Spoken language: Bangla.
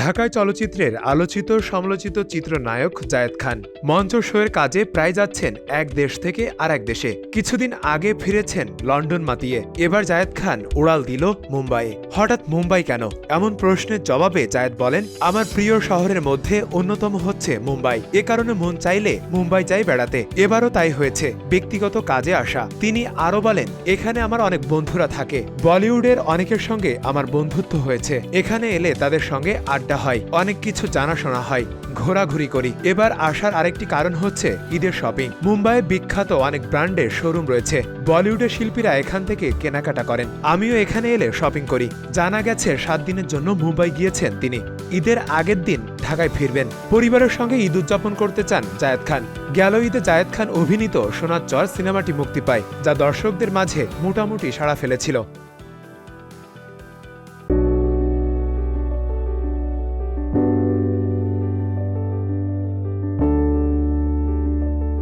ঢাকায় চলচ্চিত্রের আলোচিত সমালোচিত চিত্রনায়ক জায়েদ খান। মঞ্চ শোয়ের কাজে প্রায় যাচ্ছেন এক দেশ থেকে আর এক দেশে। কিছুদিন আগে ফিরেছেন লন্ডন মাতিয়ে। এবার জায়েদ খান উড়াল দিল মুম্বাইয়ে। হঠাৎ মুম্বাই কেন? এমন প্রশ্নের জবাবে জায়েদ বলেন, আমার প্রিয় শহরের মধ্যে অন্যতম হচ্ছে মুম্বাই। এ কারণে মন চাইলে মুম্বাই যাই বেড়াতে। এবারও তাই হয়েছে, ব্যক্তিগত কাজে আসা। তিনি আরও বলেন, এখানে আমার অনেক বন্ধুরা থাকে। বলিউডের অনেকের সঙ্গে আমার বন্ধুত্ব হয়েছে। এখানে এলে তাদের সঙ্গে আড্ডা হয়, অনেক কিছু জানাশোনা হয়, ঘোরাঘুরি করি। এবার আসার আরেকটি কারণ হচ্ছে ঈদের শপিং। মুম্বাইয়ে বিখ্যাত অনেক ব্র্যান্ডের শোরুম রয়েছে। বলিউডের শিল্পীরা এখান থেকে কেনাকাটা করেন। আমিও এখানে এলে শপিং করি। জানা গেছে, সাত দিনের জন্য মুম্বাই গিয়েছেন তিনি। ঈদের আগের দিন ঢাকায় ফিরবেন। পরিবারের সঙ্গে ঈদ উদযাপন করতে চান জায়েদ খান। গেল ঈদে জায়েদ খান অভিনীত সোনার চর সিনেমাটি মুক্তি পায়, যা দর্শকদের মাঝে মোটামুটি সাড়া ফেলেছিল।